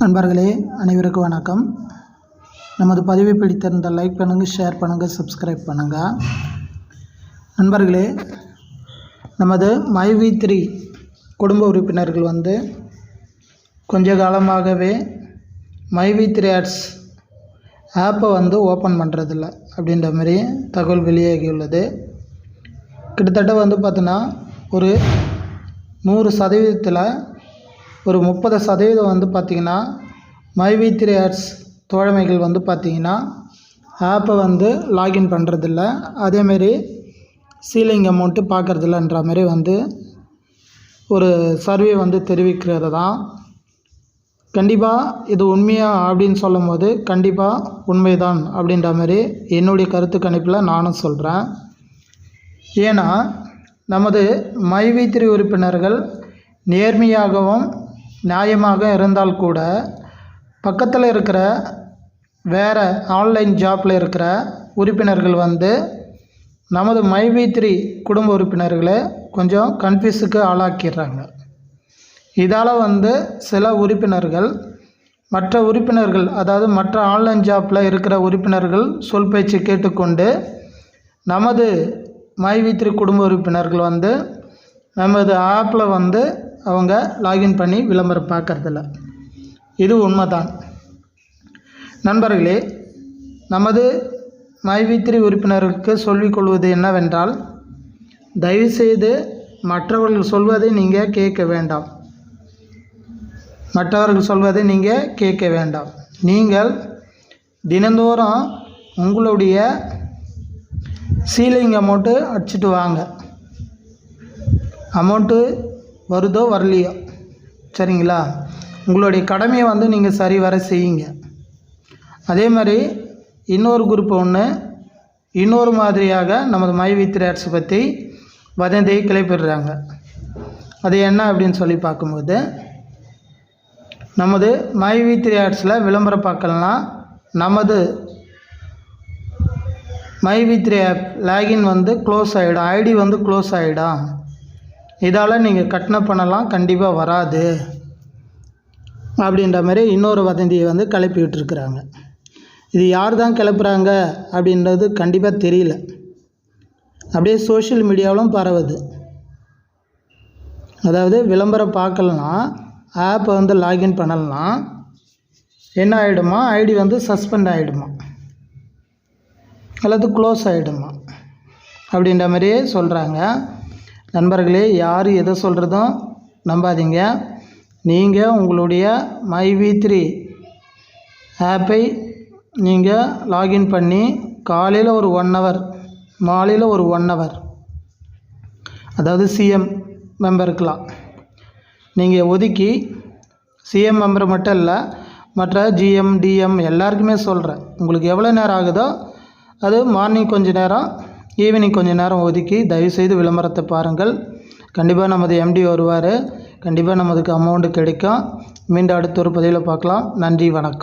நண்பர்களே அனைவருக்கும் வணக்கம். நமது பதிவை பிடித்திருந்த லைக் பண்ணுங்கள் ஷேர் பண்ணுங்கள் சப்ஸ்கிரைப் பண்ணுங்கள் நண்பர்களே நமது மைவி த்ரீ குடும்ப உறுப்பினர்கள் வந்து கொஞ்ச காலமாகவே மைவி த்ரீ ஆட்ஸ் ஆப்பை வந்து ஓப்பன் பண்ணுறதில்ல அப்படின்ற மாதிரி தகவல் வெளியாகியுள்ளது. கிட்டத்தட்ட வந்து பார்த்தோன்னா ஒரு நூறு சதவீதத்தில் ஒரு முப்பது சதவீதம் வந்து பார்த்திங்கன்னா மைவி த்ரீ ஆட்ஸ் தோழமைகள் வந்து பார்த்திங்கன்னா ஆப்பை வந்து லாகின் பண்ணுறதில்ல அதேமாரி சீலிங் அமௌண்ட்டு பார்க்குறதில்லன்ற மாதிரி வந்து ஒரு சர்வே வந்து தெரிவிக்கிறது தான். கண்டிப்பாக இது உண்மையா அப்படின்னு சொல்லும் போது கண்டிப்பாக உண்மைதான் அப்படின்ற மாதிரி என்னுடைய கருத்து கணிப்பில் நானும் சொல்கிறேன் ஏன்னா நமது மைவித்திரி உறுப்பினர்கள் நேர்மையாகவும் நியாயமாக இருந்தால் கூட பக்கத்தில் இருக்கிற வேறு ஆன்லைன் ஜாப்பில் இருக்கிற உறுப்பினர்கள் வந்து நமது மைவித்திரி குடும்ப உறுப்பினர்களை கொஞ்சம் கன்ஃபியூஸுக்கு ஆளாக்கிடுறாங்க. இதால் வந்து சில உறுப்பினர்கள் மற்ற உறுப்பினர்கள் அதாவது மற்ற ஆன்லைன் ஜாப்பில் இருக்கிற உறுப்பினர்கள் சொல் பேச்சு கேட்டுக்கொண்டு நமது மைவித்திரி குடும்ப உறுப்பினர்கள் வந்து நமது ஆப்பில் வந்து அவங்க லாகின் பண்ணி விளம்பரம் பார்க்கறதில்ல. இது உண்மைதான். நண்பர்களே நமது மைவித்திரி உறுப்பினர்களுக்கு சொல்லிக்கொள்வது என்னவென்றால் தயவுசெய்து மற்றவர்கள் சொல்வதை நீங்கள் கேட்க வேண்டாம். மற்றவர்கள் சொல்வதை நீங்கள் கேட்க வேண்டாம். நீங்கள் தினந்தோறும் உங்களுடைய சீலிங் அமௌண்ட்டு அடிச்சிட்டு வாங்க. அமௌண்ட்டு வருதோ வரலையோ? சரிங்களா? உங்களுடைய கடமையை வந்து நீங்கள் சரி வர செய்யுங்க. அதே மாதிரி இன்னொரு குரூப் ஒன்று இன்னொரு மாதிரியாக நமது மை வித் பற்றி வதந்தியை கிளப்பிடுறாங்க. அது என்ன அப்படின்னு சொல்லி பார்க்கும்போது நமது மை திரேட்ஸில் ரேட்ஸில் விளம்பரம் பார்க்கலனா நமது மை த்ரீ ஆப் லாகின் வந்து க்ளோஸ் ஆகிடும் ஐடி வந்து க்ளோஸ் ஆகிடும் இதால் நீங்கள் கட்டின பண்ணலாம் கண்டிப்பாக வராது அப்படின்ற மாதிரி இன்னொரு வதந்தியை வந்து கிளப்பி விட்டுருக்குறாங்க இது யார் தான் கிளப்புறாங்க அப்படின்றது கண்டிப்பாக தெரியல. அப்படியே சோஷியல் மீடியாவிலும் பரவுது. அதாவது விளம்பரம் பார்க்கலனா ஆப்பை வந்து லாகின் பண்ணலாம் என்ன ஆகிடுமா ஐடி வந்து சஸ்பெண்ட் ஆகிடுமா அல்லது க்ளோஸ் ஆகிடுமா அப்படின்ற மாதிரியே சொல்கிறாங்க நண்பர்களே யார் எதை சொல்கிறதும் நம்பாதீங்க. நீங்கள் உங்களுடைய மை வி த்ரீ ஆப்பை நீங்கள் லாகின் பண்ணி காலையில் ஒரு ஒன் ஹவர் மாலையில் ஒரு ஒன் ஹவர் அதாவது சிஎம் மெம்பருக்கெலாம் நீங்கள் ஒதுக்கி சிஎம் மெம்பர் மட்டும் இல்லை மற்ற ஜிஎம் டிஎம் எல்லாருக்குமே சொல்கிறேன் உங்களுக்கு எவ்வளோ நேரம் ஆகுதோ அது மார்னிங் கொஞ்சம் நேரம் ஈவினிங் கொஞ்சம் நேரம் ஒதுக்கி தயவுசெய்து விளம்பரத்தை பாருங்கள். கண்டிப்பாக நமது எம்டி வருவார். கண்டிப்பாக நமதுக்கு அமௌண்ட்டு கிடைக்கும். மீண்டும் அடுத்த ஒரு பதிவில் பார்க்கலாம். நன்றி வணக்கம்.